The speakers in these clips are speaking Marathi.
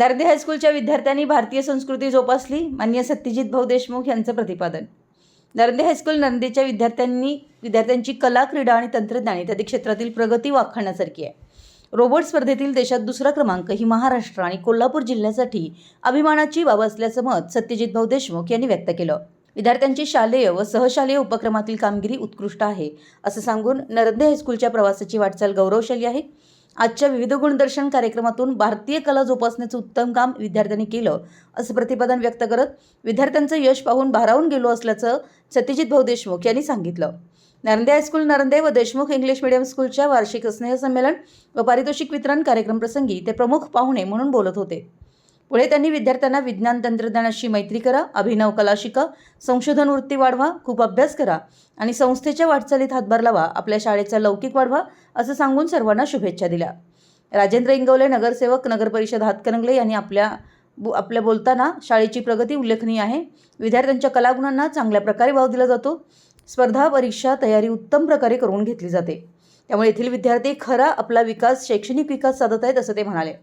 नर्दे हायस्कूलच्या विद्यार्थ्यांनी भारतीय संस्कृती जोपासली. मान्य सत्यजित भाऊ देशमुख यांचं प्रतिपादन. नरंदे हायस्कूल नरंदेच्या विद्यार्थ्यांनी विद्यार्थ्यांची कला क्रीडा आणि तंत्रज्ञान इत्यादी क्षेत्रातील प्रगती वाखाणण्यासारखी आहे. रोबोट स्पर्धेतील देशात दुसरा क्रमांक ही महाराष्ट्र आणि कोल्हापूर जिल्ह्यासाठी अभिमानाची बाब असल्याचं मत सत्यजित भाऊ देशमुख यांनी व्यक्त केलं. विद्यार्थ्यांची शालेय व सहशालेय उपक्रमातील कामगिरी उत्कृष्ट आहे असं सांगून नरंदे हायस्कूलच्या प्रवासाची वाटचाल गौरवशाली आहे. आजच्या विविध गुणदर्शन कार्यक्रमातून भारतीय कला जोपासण्याचं उत्तम काम विद्यार्थ्यांनी केलं असं प्रतिपादन व्यक्त करत विद्यार्थ्यांचं यश पाहून भारावून गेलो असल्याचं सत्यजित भाऊ देशमुख यांनी सांगितलं. नारंदे हायस्कूल नारंदे व देशमुख इंग्लिश मीडियम स्कूलच्या वार्षिक स्नेहसंमेलन व पारितोषिक वितरण कार्यक्रमप्रसंगी ते प्रमुख पाहुणे म्हणून बोलत होते. पुढे त्यांनी विद्यार्थ्यांना विज्ञान तंत्रज्ञानाशी मैत्री करा अभिनव कला शिका संशोधन वृत्ती वाढवा खूप अभ्यास करा आणि संस्थेच्या वाटचालीत हातभार लावा आपल्या शाळेचा लौकिक वाढवा असं सांगून सर्वांना शुभेच्छा दिल्या. राजेंद्र इंगवले नगरसेवक नगरपरिषद हातकणंगले यांनी आपल्या बो आपल्या बोलताना शाळेची प्रगती उल्लेखनीय आहे. विद्यार्थ्यांच्या कलागुणांना चांगल्या प्रकारे वाव दिला जातो. स्पर्धा परीक्षा तयारी उत्तम प्रकारे करून घेतली जाते. त्यामुळे येथील विद्यार्थी खरा आपला विकास शैक्षणिक विकास साधत आहेत असं ते म्हणाले.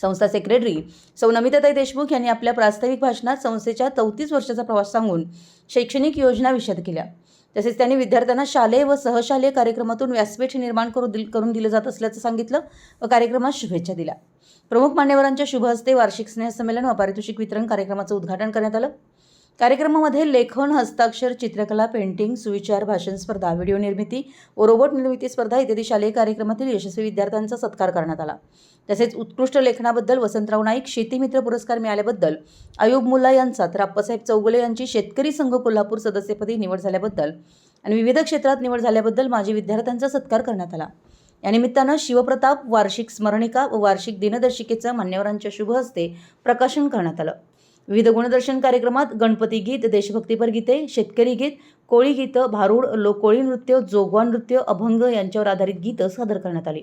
संस्था सेक्रेटरी सौ नमिताताई देशमुख यांनी आपल्या प्रास्ताविक भाषणात संस्थेच्या चौतीस वर्षाचा प्रवास सांगून शैक्षणिक योजना विषद केल्या. तसेच त्यांनी विद्यार्थ्यांना शालेय व सहशालेय कार्यक्रमातून व्यासपीठ निर्माण करू दिल करून दिलं जात असल्याचं सांगितलं व कार्यक्रमात शुभेच्छा दिल्या. प्रमुख मान्यवरांच्या शुभ हस्ते वार्षिक स्नेहसंमेलन व पारितोषिक वितरण कार्यक्रमाचं उद्घाटन करण्यात आलं. कार्यक्रमामध्ये लेखन हस्ताक्षर चित्रकला पेंटिंग सुविचार भाषण स्पर्धा व्हिडिओ निर्मिती व रोबोट निर्मिती स्पर्धा इत्यादी शालेय कार्यक्रमातील यशस्वी विद्यार्थ्यांचा सत्कार करण्यात आला. तसेच उत्कृष्ट लेखनाबद्दल वसंतराव नाईक शेतीमित्र पुरस्कार मिळाल्याबद्दल अयुब मुल्ला यांचा तर आप्पासाहेब चौगुले यांची शेतकरी संघ कोल्हापूर सदस्यपदी निवड झाल्याबद्दल आणि विविध क्षेत्रात निवड झाल्याबद्दल माजी विद्यार्थ्यांचा सत्कार करण्यात आला. या निमित्तानं शिवप्रताप वार्षिक स्मरणिका व वार्षिक दिनदर्शिकेचं मान्यवरांच्या शुभ हस्ते प्रकाशन करण्यात आलं. विविध गुणदर्शन कार्यक्रमात गणपती गीत देशभक्तीपर गीते शेतकरी गीत कोळी गीतं भारूड लोकोळी नृत्य जोगवा नृत्य अभंग यांच्यावर आधारित गीतं सादर करण्यात आली.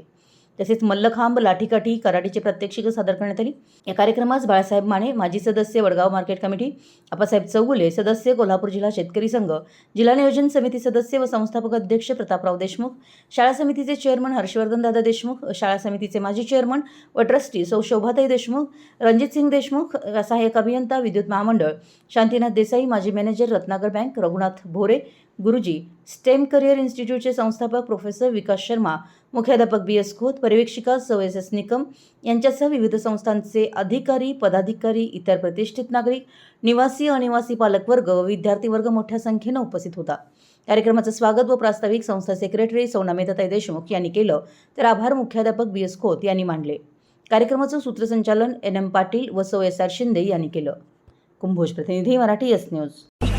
तसेच मल्लखांब लाठीकाठी कराटीचे प्रात्यक्षिकं सादर करण्यात आली. या कार्यक्रमास बाळासाहेब माने माजी सदस्य वडगाव मार्केट कमिटी आप्पासाहेब चौगुले सदस्य कोल्हापूर जिल्हा शेतकरी संघ जिल्हा नियोजन समिती सदस्य व संस्थापक अध्यक्ष प्रतापराव देशमुख शाळा समितीचे चेअरमन हर्षवर्धन दादा देशमुख शाळा समितीचे माजी चेअरमन व ट्रस्टी सौ शोभाताई देशमुख रणजितसिंग देशमुख सहाय्यक अभियंता विद्युत महामंडळ शांतीनाथ देसाई माजी manager Ratnakar bank Raghunath Bhore guruji STEM career इन्स्टिट्यूटचे संस्थापक प्रोफेसर विकास शर्मा मुख्याध्यापक बी एस खोत पर्यवेक्षिका सौ एस एस निकम यांच्यासह विविध संस्थांचे अधिकारी पदाधिकारी इतर प्रतिष्ठित नागरिक निवासी अनिवासी पालकवर्ग व विद्यार्थी वर्ग मोठ्या संख्येनं उपस्थित होता. कार्यक्रमाचं स्वागत व प्रास्ताविक संस्था सेक्रेटरी सौ देशमुख यांनी केलं तर आभार मुख्याध्यापक बी एस खोत यांनी मांडले कार्यक्रमाचं सूत्रसंचालन एन एम पाटील व सौ एस आर शिंदे यांनी केलं. कुंभोज प्रतिनिधी मराठी एस न्यूज.